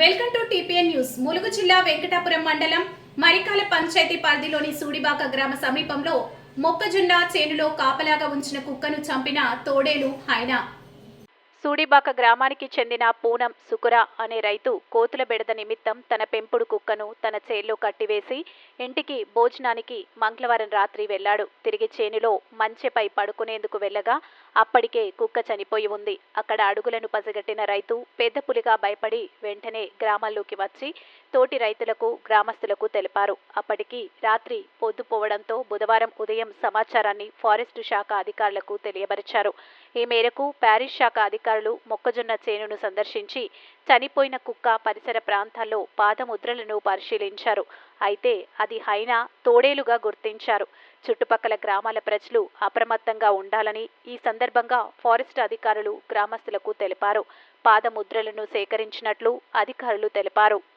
Welcome to TPN news. Mulugu జిల్లా వెంకటాపురం మండలం మరికాల పంచాయతీ పరిధిలోని సూడిబాక గ్రామ సమీపంలో మొక్కజొన్న చేనులో కాపలాగా ఉంచిన కుక్కను చంపిన తోడేలు హైనా సూడిబాక గ్రామానికి చెందిన పూనం సుకుర అనే రైతు కోతుల బెడద నిమిత్తం తన పెంపుడు కుక్కను తన చేల్లో కట్టివేసి ఇంటికి భోజనానికి మంగళవారం రాత్రి వెళ్ళాడు తిరిగి చేనులో మంచెపై పడుకునేందుకు వెళ్ళగా అప్పటికే కుక్క చనిపోయి ఉంది. అక్కడ అడుగులను పసిగట్టిన రైతు పెద్ద పులిగా భయపడి వెంటనే గ్రామాల్లోకి వచ్చి తోటి రైతులకు గ్రామస్తులకు తెలిపారు. అప్పటికి రాత్రి పొద్దుపోవడంతో బుధవారం ఉదయం సమాచారాన్ని ఫారెస్టు శాఖ అధికారులకు తెలియపరిచారు ఈ మేరకు ప్యారిస్ శాఖ అధికారులు మొక్కజొన్న చేనును సందర్శించి చనిపోయిన కుక్క పరిసర ప్రాంతాల్లో పాదముద్రలను పరిశీలించారు. అయితే అది హైనా తోడేలుగా గుర్తించారు. చుట్టుపక్కల గ్రామాల ప్రజలు అప్రమత్తంగా ఉండాలని ఈ సందర్భంగా ఫారెస్ట్ అధికారులు గ్రామస్తులకు తెలిపారు. పాదముద్రలను సేకరించినట్లు అధికారులు తెలిపారు.